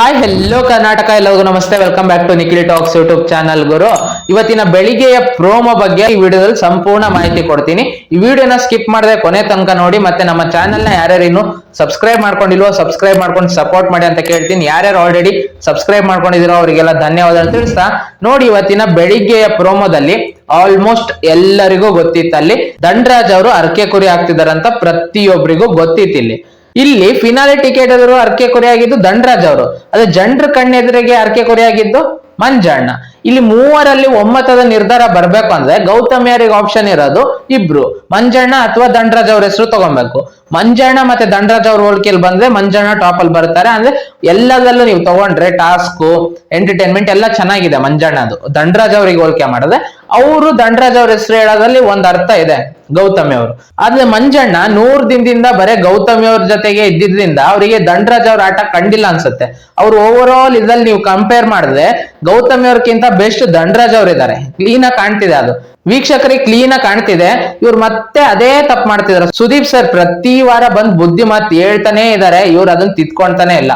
Hi hello Karnataka ಎಲ್ಲರಿಗೂ ನಮಸ್ತೆ. Welcome back to Nikhil talks YouTube channel ಗುರು. ಇವತ್ತಿನ ಬೆಳಿಗ್ಗೆಯ ಪ್ರೋಮೋ ಬಗ್ಗೆ ಈ ವಿಡಿಯೋದಲ್ಲಿ ಸಂಪೂರ್ಣ ಮಾಹಿತಿ ಕೊಡ್ತೀನಿ. ಈ ವಿಡಿಯೋನ ಸ್ಕಿಪ್ ಮಾಡದೆ ಕೊನೆ ತನಕ ನೋಡಿ, ಮತ್ತೆ ನಮ್ಮ ಚಾನಲ್ನ ಯಾರ್ಯಾರು ಇನ್ನು ಸಬ್ಸ್ಕ್ರೈಬ್ ಮಾಡ್ಕೊಂಡಿಲ್ವೋ ಸಬ್ಸ್ಕ್ರೈಬ್ ಮಾಡ್ಕೊಂಡು ಸಪೋರ್ಟ್ ಮಾಡಿ ಅಂತ ಕೇಳ್ತೀನಿ. ಯಾರ್ಯಾರು ಆಲ್ರೆಡಿ ಸಬ್ಸ್ಕ್ರೈಬ್ ಮಾಡ್ಕೊಂಡಿದಿರೋ ಅವರಿಗೆಲ್ಲ ಧನ್ಯವಾದ ತಿಳಿಸ್ತಾ. ನೋಡಿ, ಇವತ್ತಿನ ಬೆಳಿಗ್ಗೆಯ ಪ್ರೋಮೋದಲ್ಲಿ ಆಲ್ಮೋಸ್ಟ್ ಎಲ್ಲರಿಗೂ ಗೊತ್ತಿತ್ತು ಅಲ್ಲಿ. ದಂಡರಾಜ್ ಅವರು ಅರ್ಕೆ ಕುರಿ ಅಂತ ಪ್ರತಿಯೊಬ್ಬರಿಗೂ ಗೊತ್ತಿತ್ತು ಇಲ್ಲಿ. ಇಲ್ಲಿ ಫಿನಾಲೆ ಟಿಕೆಟ್ ಎದುರು ಅರ್ಕೆ ಕೊರೆಯಾಗಿದ್ದು ದಂಡರಾಜ್ ಅವರು. ಅದೇ ಜನರ ಕಣ್ಣೆದುರಿಗೆ ಅರ್ಕೆ ಕೊರೆಯಾಗಿದ್ದು ಮಂಜಣ್ಣ. ಇಲ್ಲಿ ಮೂವರಲ್ಲಿ ಒಮ್ಮತದ ನಿರ್ಧಾರ ಬರ್ಬೇಕು ಅಂದ್ರೆ ಗೌತಮಿಯರಿಗೆ ಆಪ್ಷನ್ ಇರೋದು ಇಬ್ರು. ಮಂಜಣ್ಣ ಅಥವಾ ದಂಡರಾಜ್ ಅವ್ರ ಹೆಸರು ತಗೊಬೇಕು ಮಂಜಣ್ಣ ಮತ್ತೆ ದಂಡರಾಜ್ ಅವ್ರ ಹೋಲಿಕೆಯಲ್ಲಿ ಬಂದ್ರೆ ಮಂಜಣ್ಣ ಟಾಪ್ ಅಲ್ಲಿ ಬರ್ತಾರೆ ಅಂದ್ರೆ ಎಲ್ಲದಲ್ಲೂ ನೀವು ತಗೊಂಡ್ರೆ ಟಾಸ್ಕ್ ಎಂಟರ್ಟೈನ್ಮೆಂಟ್ ಎಲ್ಲ ಚೆನ್ನಾಗಿದೆ ಮಂಜಣ್ಣದು. ದಂಡರಾಜ್ ಅವರಿಗೆ ಹೋಲಿಕೆ ಮಾಡಿದ್ರೆ ಅವರು ದಂಡರಾಜ್ ಅವ್ರ ಹೆಸರು ಹೇಳೋದ್ರಲ್ಲಿ ಒಂದ್ ಅರ್ಥ ಇದೆ ಗೌತಮಿ ಅವರು. ಆದ್ರೆ ಮಂಜಣ್ಣ ನೂರ್ ದಿನದಿಂದ ಬರೇ ಗೌತಮಿ ಅವ್ರ ಜೊತೆಗೆ ಇದ್ದಿದ್ರಿಂದ ಅವರಿಗೆ ದಂಡರಾಜ್ ಅವ್ರ ಆಟ ಕಂಡಿಲ್ಲ ಅನ್ಸುತ್ತೆ. ಅವ್ರು ಓವರ್ ಆಲ್ ಇದ್ರಲ್ಲಿ ನೀವು ಕಂಪೇರ್ ಮಾಡಿದ್ರೆ ಗೌತಮಿ ಅವ್ರಕ್ಕಿಂತ ಬೆಸ್ಟ್ ದಂಡರಾಜ್ ಅವ್ರು ಇದ್ದಾರೆ ಕ್ಲೀನ್ ಆಗಿ ಕಾಣ್ತಿದೆ ಅದು. ವೀಕ್ಷಕರಿಗೆ ಕ್ಲೀನ್ ಆಗಿ ಕಾಣ್ತಿದೆ. ಇವ್ರು ಮತ್ತೆ ಅದೇ ತಪ್ಪು ಮಾಡ್ತಿದಾರೆ. ಸುದೀಪ್ ಸರ್ ಪ್ರತಿ ವಾರ ಬಂದ್ ಬುದ್ಧಿ ಮಾತು ಹೇಳ್ತಾನೆ ಇದಾರೆ. ಇವ್ರು ಅದನ್ನ ತಿದ್ಕೊಂತಾನೆ ಇಲ್ಲ.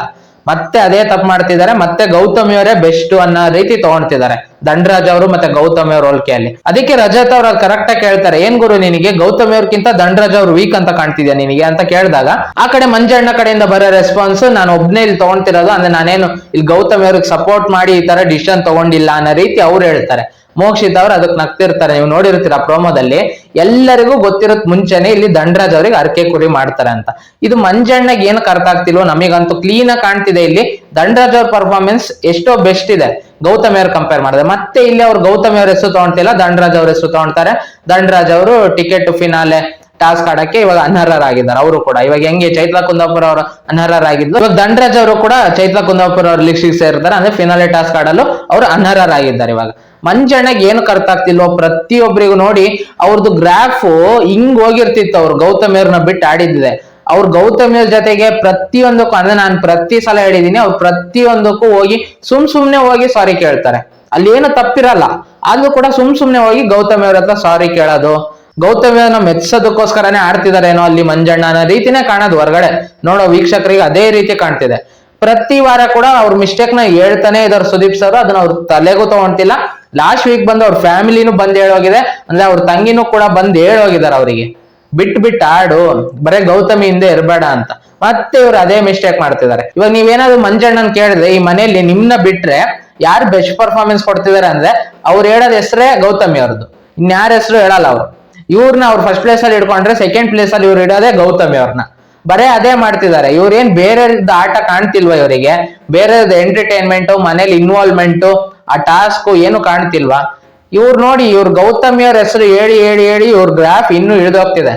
ಮತ್ತೆ ಅದೇ ತಪ್ಪು ಮಾಡ್ತಿದ್ದಾರೆ, ಮತ್ತೆ ಗೌತಮಿಯವರೇ ಬೆಸ್ಟ್ ಅನ್ನೋ ರೀತಿ ತಗೊಂಡ್ತಿದ್ದಾರೆ. ದಂಡರಾಜ್ ಅವರು ಮತ್ತೆ ಗೌತಮಿ ಅವ್ರ ಹೋಲಿಕೆಯಲ್ಲಿ. ಅದಕ್ಕೆ ರಜತ್ ಅವ್ರು ಕರೆಕ್ಟ್ ಆಗಿ ಕೇಳ್ತಾರೆ, ಏನ್ ಗುರು ನಿನಗೆ? ಗೌತಮಿ ಅವ್ರಕ್ಕಿಂತ ದಂಡರಾಜ್ ಅವ್ರು ವೀಕ್ ಅಂತ ಕಾಣ್ತಿದ್ಯಾ ನಿನಗೆ? ಅಂತ ಕೇಳಿದಾಗ, ಆ ಕಡೆ ಮಂಜಣ್ಣ ಕಡೆಯಿಂದ ಬರೋ ರೆಸ್ಪಾನ್ಸ್ ನಾನು ಒಬ್ನೇ ಇಲ್ಲಿ ತಗೊಂತಿರೋದು ಅಂದ್ರೆ ನಾನೇನು ಇಲ್ಲಿ ಗೌತಮಿ ಅವ್ರಿಗೆ ಸಪೋರ್ಟ್ ಮಾಡಿ ಈ ತರ ಡಿಸಿಷನ್ ತಗೊಂಡಿಲ್ಲ ಅನ್ನೋ ರೀತಿ ಅವ್ರು ಹೇಳ್ತಾರೆ. ಮೋಕ್ಷಿತ್ ಅವ್ರು ಅದಕ್ಕೆ ನಗ್ತಿರ್ತಾರೆ. ನೀವು ನೋಡಿರ್ತೀರ ಪ್ರೋಮೋದಲ್ಲಿ, ಎಲ್ಲರಿಗೂ ಗೊತ್ತಿರೋ ಮುಂಚೆನೆ ಇಲ್ಲಿ ದಂಡರಾಜ್ ಅವ್ರಿಗೆ ಅರ್ಕೆ ಕುರಿ ಮಾಡ್ತಾರೆ ಅಂತ. ಇದು ಮಂಜಣ್ಣಗೆ ಏನು ಅರ್ಥ ಆಗ್ತಿಲ್ವೋ ನಮಗಂತೂ ಕ್ಲೀನ್ ಆಗಿ ಕಾಣ್ತಿದೆ ಇಲ್ಲಿ. ದಂಡರಾಜ್ ಅವ್ರ ಪರ್ಫಾರ್ಮೆನ್ಸ್ ಎಷ್ಟೋ ಬೆಸ್ಟ್ ಇದೆ. ಗೌತಮಿ ಅವ್ರ ಕಂಪೇರ್ ಮಾಡಿದ್ರೆ. ಮತ್ತೆ ಇಲ್ಲಿ ಅವ್ರು ಗೌತಮಿ ಅವ್ರ ಹೆಸರು ತಗೊಂತಿಲ್ಲ ದಂಡರಾಜ್ ಅವ್ರ ಹೆಸರು ತಗೊಂತಾರೆ. ದಂಡರಾಜ್ ಅವರು ಟಿಕೆಟ್ ಫಿನಾಲೆ ಟಾಸ್ಕ್ ಆಡಕ್ಕೆ ಇವಾಗ ಅನರ್ಹರಾಗಿದ್ದಾರೆ. ಅವರು ಕೂಡ ಇವಾಗ ಹೆಂಗೆ ಚೈತ್ರ ಕುಂದಾಪುರ ಅವರು ಅನರ್ಹರಾಗಿದ್ದು ಇವಾಗ ದಂಡರಾಜ್ ಅವರು ಕೂಡ ಚೈತ್ರ ಕುಂದಾಪುರ ಅವ್ರ ಲಿಸ್ಟಿಗೆ ಸೇರ್ತಾರೆ ಅಂದ್ರೆ ಫಿನಾಲೆ ಟಾಸ್ಕ್ ಆಡಲು ಅವರು ಅನರ್ಹರಾಗಿದ್ದಾರೆ ಇವಾಗ. ಮಂಜಣ್ಣಗೆ ಏನು ಕರ್ತ ಆಗ್ತಿಲ್ವೋ ಪ್ರತಿಯೊಬ್ಬರಿಗೂ ನೋಡಿ ಅವ್ರದ್ದು ಗ್ರಾಫ್ ಹಿಂಗ್ ಹೋಗಿರ್ತಿತ್ತು ಅವ್ರು ಗೌತಮಿಯವ್ರನ್ನ ಬಿಟ್ಟು ಆಡಿದ್ದೆ ಅವ್ರು ಗೌತಮಿಯವ್ರ ಜೊತೆಗೆ ಪ್ರತಿಯೊಂದಕ್ಕೂ, ಅಂದ್ರೆ ನಾನು ಪ್ರತಿ ಸಲ ಹೇಳಿದೀನಿ, ಅವ್ರು ಪ್ರತಿಯೊಂದಕ್ಕೂ ಹೋಗಿ ಸುಮ್ ಸುಮ್ನೆ ಹೋಗಿ ಸಾರಿ ಕೇಳ್ತಾರೆ. ಅಲ್ಲಿ ಏನು ತಪ್ಪಿರಲ್ಲ. ಆದ್ರೂ ಕೂಡ ಸುಮ್ ಸುಮ್ನೆ ಹೋಗಿ ಗೌತಮಿಯವ್ರ ಹತ್ರ ಸಾರಿ ಕೇಳೋದು. ಗೌತಮಿಯನ್ನ ಮೆಚ್ಚೋದಕ್ಕೋಸ್ಕರನೇ ಆಡ್ತಿದಾರೇನೋ ಅಲ್ಲಿ ಮಂಜಣ್ಣ ಅನ್ನೋ ರೀತಿನೇ ಕಾಣೋದು ಹೊರಗಡೆ. ನೋಡೋ ವೀಕ್ಷಕರಿಗೆ ಅದೇ ರೀತಿ ಕಾಣ್ತಿದೆ. ಪ್ರತಿ ವಾರ ಕೂಡ ಅವ್ರ ಮಿಸ್ಟೇಕ್ನ ಹೇಳ್ತಾನೆ ಇದಾರೆ ಸುದೀಪ್ ಸರ್ ಅದನ್ನ ಅವ್ರ ತಲೆಗೂ ತಗೊಂತಿಲ್ಲ. ಲಾಸ್ಟ್ ವೀಕ್ ಬಂದು ಅವ್ರ ಫ್ಯಾಮಿಲಿನೂ ಬಂದ್ ಹೇಳೋಗಿದೆ. ಅಂದ್ರೆ ಅವ್ರ ತಂಗಿನೂ ಕೂಡ ಬಂದ್ ಹೇಳೋಗಿದಾರೆ ಅವರಿಗೆ. ಬಿಟ್ ಬಿಟ್ ಆಡು. ಬರೇ ಗೌತಮಿ ಹಿಂದೆ ಇರಬೇಡ ಅಂತ. ಮತ್ತೆ ಇವ್ರು ಅದೇ ಮಿಸ್ಟೇಕ್ ಮಾಡ್ತಿದ್ದಾರೆ. ಇವಾಗ ನೀವೇನಾದ್ರು ಮಂಜಣ್ಣನ್ ಕೇಳಿದ್ರೆ ಈ ಮನೆಯಲ್ಲಿ ನಿಮ್ನ ಬಿಟ್ರೆ ಯಾರು ಬೆಸ್ಟ್ ಪರ್ಫಾರ್ಮೆನ್ಸ್ ಕೊಡ್ತಿದಾರೆ ಅಂದ್ರೆ ಅವ್ರು ಹೇಳೋದ್ ಹೆಸರೇ ಗೌತಮಿ ಅವ್ರದ್ದು. ಇನ್ಯಾರ ಹೆಸರು ಹೇಳಲ್ಲ ಅವ್ರು. ಇವ್ರನ್ನ ಅವ್ರು ಫಸ್ಟ್ ಪ್ಲೇಸ್ ಅಲ್ಲಿ ಇಡ್ಕೊಂಡ್ರೆ ಸೆಕೆಂಡ್ ಪ್ಲೇಸ್ ಅಲ್ಲಿ ಇವ್ರು ಇಡೋದೇ ಗೌತಮಿ ಅವ್ರನ್ನ ಬರೇ ಅದೇ ಮಾಡ್ತಿದ್ದಾರೆ. ಇವ್ರೇನ್ ಬೇರೆ ಆಟ ಕಾಣ್ತಿಲ್ವಾ ಇವರಿಗೆ? ಬೇರೆ ಎಂಟರ್ಟೈನ್ಮೆಂಟ್ ಮನೇಲಿ ಇನ್ವಾಲ್ವ್ಮೆಂಟ್ ಆ ಟಾಸ್ಕ್ ಏನು ಕಾಣ್ತಿಲ್ವಾ? ಇವ್ರು ನೋಡಿ ಇವ್ರ ಗೌತಮಿ ಅವ್ರ ಹೆಸರು ಹೇಳಿ ಹೇಳಿ ಹೇಳಿ ಇವ್ರ ಗ್ರಾಫ್ ಇನ್ನೂ ಇಳಿದೋಗ್ತಿದೆ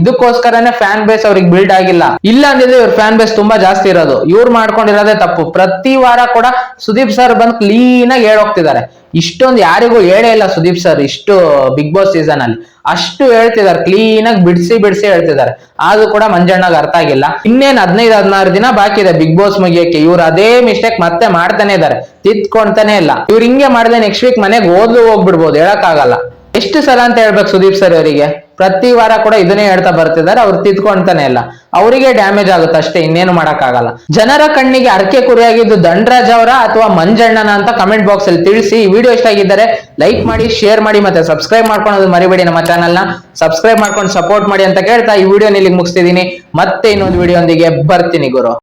ಇದಕ್ಕೋಸ್ಕರನೇ ಫ್ಯಾನ್ ಬೇಸ್ ಅವ್ರಿಗೆ ಬಿಲ್ಡ್ ಆಗಿಲ್ಲ. ಇಲ್ಲ ಅಂದಿದ್ರೆ ಇವ್ರ ಫ್ಯಾನ್ ಬೇಸ್ ತುಂಬಾ ಜಾಸ್ತಿ ಇರೋದು. ಇವ್ರು ಮಾಡ್ಕೊಂಡಿರೋದೇ ತಪ್ಪು. ಪ್ರತಿ ವಾರ ಕೂಡ ಸುದೀಪ್ ಸರ್ ಬಂದು ಕ್ಲೀನ್ ಆಗಿ ಹೇಳೋಗ್ತಿದ್ದಾರೆ ಇಷ್ಟೊಂದು ಯಾರಿಗೂ ಹೇಳೇ ಇಲ್ಲ ಸುದೀಪ್ ಸರ್ ಇಷ್ಟು ಬಿಗ್ ಬಾಸ್ ಸೀಸನ್ ಅಲ್ಲಿ. ಅಷ್ಟು ಹೇಳ್ತಿದ್ದಾರೆ. ಕ್ಲೀನ್ ಆಗಿ ಬಿಡಿಸಿ ಬಿಡಿಸಿ ಹೇಳ್ತಿದ್ದಾರೆ. ಆದ್ರೂ ಕೂಡ ಮಂಜಣ್ಣಗ್ ಅರ್ಥ ಆಗಿಲ್ಲ. ಇನ್ನೇನ್ ಹದಿನೈದು, ಹದಿನಾರು ದಿನ ಬಾಕಿ ಇದೆ ಬಿಗ್ ಬಾಸ್ ಮುಗಿಯಕ್ಕೆ ಇವ್ರು ಅದೇ ಮಿಸ್ಟೇಕ್ ಮತ್ತೆ ಮಾಡ್ತಾನೆ ಇದಾರೆ ತಿದ್ಕೊಂತಾನೆ ಇಲ್ಲ. ಇವ್ರು ಹಿಂಗೆ ಮಾಡಿದ್ರೆ ನೆಕ್ಸ್ಟ್ ವೀಕ್ ಮನೆಗೆ ಓದ್ಲು ಹೋಗ್ಬಿಡ್ಬೋದು. ಹೇಳಕ್ ಆಗಲ್ಲ ಎಷ್ಟು ಸಲ ಅಂತ ಹೇಳ್ಬೇಕು ಸುದೀಪ್ ಸರ್ ಅವರಿಗೆ? ಪ್ರತಿ ವಾರ ಕೂಡ ಇದನ್ನೇ ಹೇಳ್ತಾ ಬರ್ತಿದ್ದಾರೆ. ಅವ್ರು ತಿದ್ಕೊಂತಾನೆ ಇಲ್ಲ. ಅವರಿಗೆ ಡ್ಯಾಮೇಜ್ ಆಗುತ್ತೆ ಅಷ್ಟೇ, ಇನ್ನೇನು ಮಾಡೋಕ್ಕಾಗಲ್ಲ. ಜನರ ಕಣ್ಣಿಗೆ ಅರ್ಕೆ ಕುರಿಯಾಗಿದ್ದು ದಂಡರಾಜ್ ಅವರ ಅಥವಾ ಮಂಜಣ್ಣನ ಅಂತ ಕಮೆಂಟ್ ಬಾಕ್ಸ್ ಅಲ್ಲಿ ತಿಳಿಸಿ. ಈ ವಿಡಿಯೋ ಇಷ್ಟ ಆಗಿದ್ದರೆ ಲೈಕ್ ಮಾಡಿ ಶೇರ್ ಮಾಡಿ ಮತ್ತೆ ಸಬ್ಸ್ಕ್ರೈಬ್ ಮಾಡ್ಕೊಳೋದು ಮರಿಬೇಡಿ ನಮ್ಮ ಚಾನಲ್ನ ಸಬ್ಸ್ಕ್ರೈಬ್ ಮಾಡ್ಕೊಂಡು ಸಪೋರ್ಟ್ ಮಾಡಿ ಅಂತ ಕೇಳ್ತಾ ಈ ವಿಡಿಯೋ ಇಲ್ಲಿಗೆ ಮುಗಿಸ್ತಿದ್ದೀನಿ. ಮತ್ತೆ ಇನ್ನೊಂದು ವಿಡಿಯೋ ಒಂದಿಗೆ ಬರ್ತೀನಿ ಗುರು.